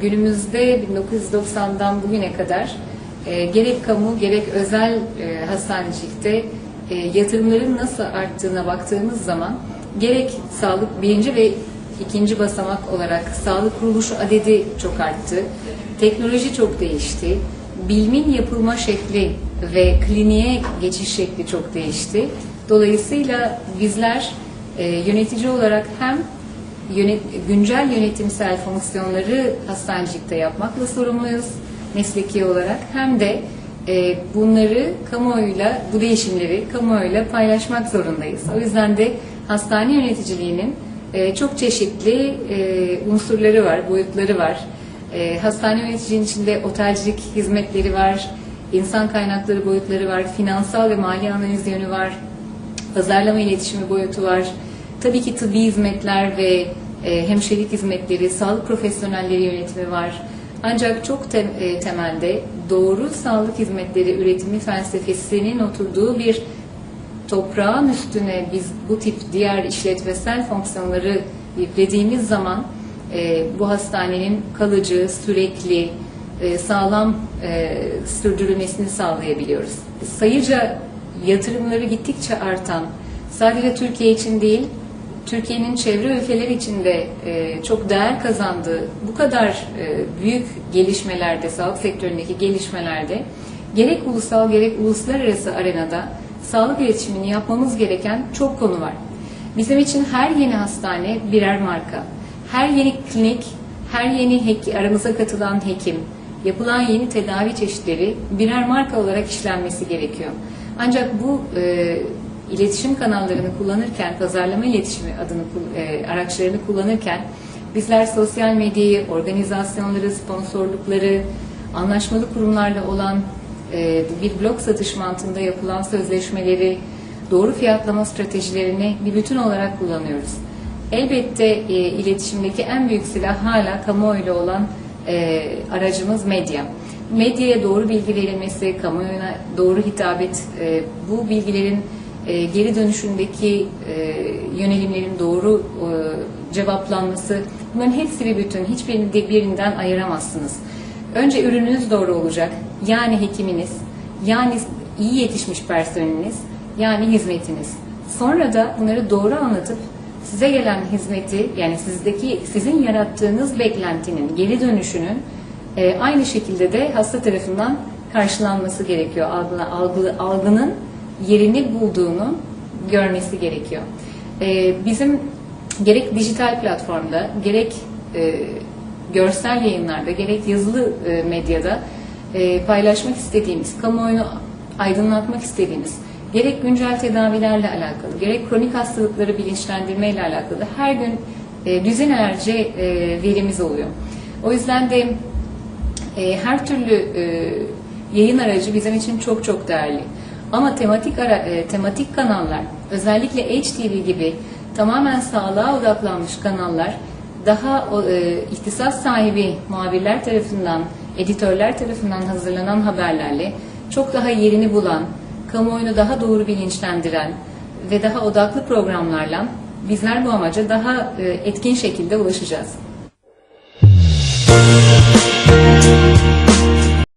günümüzde 1990'dan bugüne kadar e, gerek kamu gerek özel e, hastanecilikte e, yatırımların nasıl arttığına baktığımız zaman gerek sağlık birinci ve ikinci basamak olarak sağlık kuruluşu adedi çok arttı. Teknoloji çok değişti. Bilimin yapılma şekli ve kliniğe geçiş şekli çok değişti. Dolayısıyla bizler e, yönetici olarak hem yönet, güncel yönetimsel fonksiyonları hastanecilikte yapmakla sorumluyuz mesleki olarak hem de e, bunları kamuoyuyla, bu değişimleri kamuoyuyla paylaşmak zorundayız. O yüzden de hastane yöneticiliğinin e, çok çeşitli e, unsurları var, boyutları var. E, hastane yöneticiliğinin içinde otelcilik hizmetleri var, insan kaynakları boyutları var, finansal ve mali analiz yönü var, pazarlama iletişimi boyutu var. Tabii ki tıbbi hizmetler ve e, hemşirelik hizmetleri, sağlık profesyonelleri yönetimi var. Ancak çok e, temelde doğru sağlık hizmetleri üretimi felsefesinin oturduğu bir toprağın üstüne biz bu tip diğer işletmesel fonksiyonları yüklediğimiz zaman e, bu hastanenin kalıcı, sürekli, e, sağlam sürdürülmesini sağlayabiliyoruz. Sayıca yatırımları gittikçe artan, sadece Türkiye için değil, Türkiye'nin çevre ülkeler içinde e, çok değer kazandığı bu kadar e, büyük gelişmelerde, sağlık sektöründeki gelişmelerde gerek ulusal gerek uluslararası arenada sağlık iletişimini yapmamız gereken çok konu var. Bizim için her yeni hastane birer marka. Her yeni klinik, her yeni hek- aramıza katılan hekim, yapılan yeni tedavi çeşitleri birer marka olarak işlenmesi gerekiyor. Ancak bu e, iletişim kanallarını kullanırken, pazarlama iletişimi adını e, araçlarını kullanırken bizler sosyal medyayı, organizasyonları, sponsorlukları, anlaşmalı kurumlarla olan e, bir blok satış mantığında yapılan sözleşmeleri, doğru fiyatlama stratejilerini bir bütün olarak kullanıyoruz. Elbette e, iletişimdeki en büyük silah hala kamuoyuyla olan e, aracımız medya. Medyaya doğru bilgi verilmesi, kamuoyuna doğru hitabet, e, bu bilgilerin e, geri dönüşündeki e, yönelimlerin doğru e, cevaplanması, bunların hepsi bir bütün. Hiçbirini de birinden ayıramazsınız. Önce ürününüz doğru olacak. Yani hekiminiz, yani iyi yetişmiş personeliniz, yani hizmetiniz. Sonra da bunları doğru anlatıp size gelen hizmeti yani sizdeki sizin yarattığınız beklentinin geri dönüşünün aynı şekilde de hasta tarafından karşılanması gerekiyor. Algı, algı, algının yerini bulduğunu görmesi gerekiyor. E, bizim gerek dijital platformda gerek e, görsel yayınlarda gerek yazılı e, medyada e, paylaşmak istediğimiz, kamuoyunu aydınlatmak istediğimiz gerek güncel tedavilerle alakalı, gerek kronik hastalıkları bilinçlendirmeyle alakalı her gün e, düzinelerce e, verimiz oluyor. O yüzden de e, her türlü e, yayın aracı bizim için çok çok değerli. Ama tematik ara, e, tematik kanallar, özellikle HTV gibi tamamen sağlığa odaklanmış kanallar daha e, ihtisas sahibi muhabirler tarafından, editörler tarafından hazırlanan haberlerle çok daha yerini bulan, kamuoyunu daha doğru bilinçlendiren ve daha odaklı programlarla bizler bu amaca daha e, etkin şekilde ulaşacağız.